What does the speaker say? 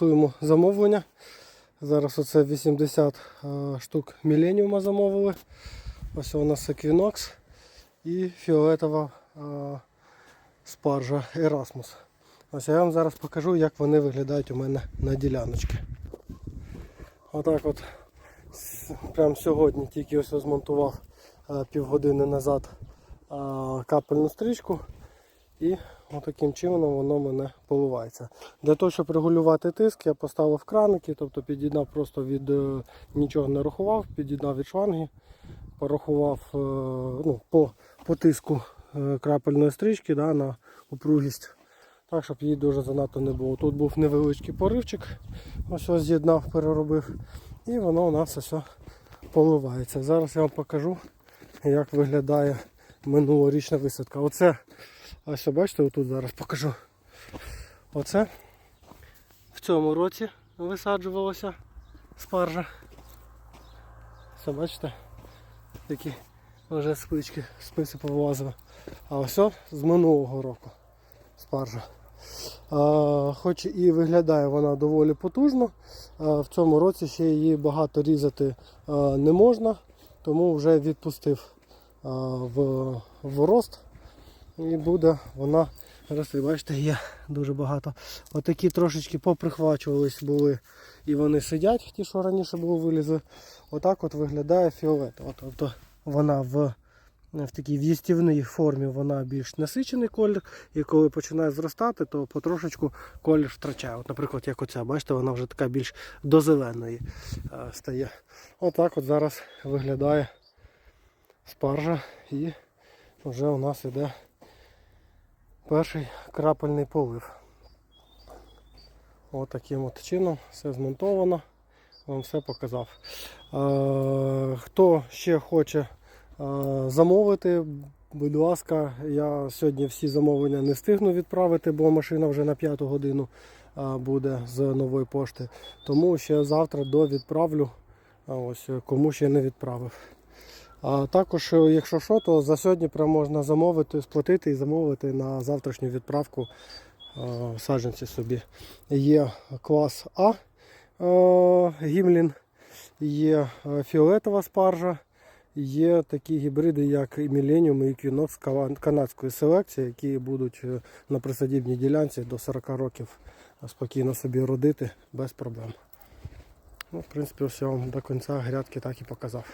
фіксуємо замовлення. Зараз оце 80 е, штук міленіума замовили. Ось у нас Equinox і фіолетова спаржа Erasmus. Ось я вам зараз покажу, як вони виглядають у мене на діляночці. Отак от прямо сьогодні тільки ось змонтував е, півгодини назад капельну стрічку і отаким чином воно мене поливається. Для того, щоб регулювати тиск, я поставив краники, тобто під'єднав просто від е, нічого не рахував, під'єднав від шланги, порахував е, ну, по, по тиску е, крапельної стрічки да, на упругість. Так, щоб її дуже занадто не було. Тут був невеличкий поривчик, ось ось з'єднав, переробив. І воно у нас все поливається. Зараз я вам покажу, як виглядає минулорічна висадка. Оце, ось бачите, отут зараз покажу. Оце в цьому році висаджувалося спаржа. Все, бачите? Такі вже спички, списи повилазили. А ось з минулого року спаржа. А, хоч і виглядає вона доволі потужно, а, в цьому році ще її багато різати а, не можна, тому вже відпустив а, в, в рост і буде вона рости. Бачите, є дуже багато. Отакі трошечки поприхвачувались були і вони сидять, ті, що раніше були вилізли. Отак от виглядає фіолетово. Тобто вона в в такій в'їстівній формі вона більш насичений колір, і коли починає зростати, то потрошечку колір втрачає. От, наприклад, як оця, бачите, вона вже така більш до зеленої е, стає. Отак от зараз виглядає спаржа і вже у нас іде перший крапельний полив. От от чином все змонтовано. Вам все показав. Е, хто ще хоче е, замовити, будь ласка, я сьогодні всі замовлення не встигну відправити, бо машина вже на п'яту годину е, буде з нової пошти. Тому ще завтра довідправлю, ось кому ще не відправив. А також, е, якщо що, то за сьогодні прям можна замовити, сплатити і замовити на завтрашню відправку е, саджанці собі. Є клас А е, гімлін, є фіолетова спаржа, є такі гібриди, як і Millennium і кава- канадської селекції, які будуть на присадібній ділянці до 40 років спокійно собі родити без проблем. Ну, в принципі, я вам до кінця грядки так і показав.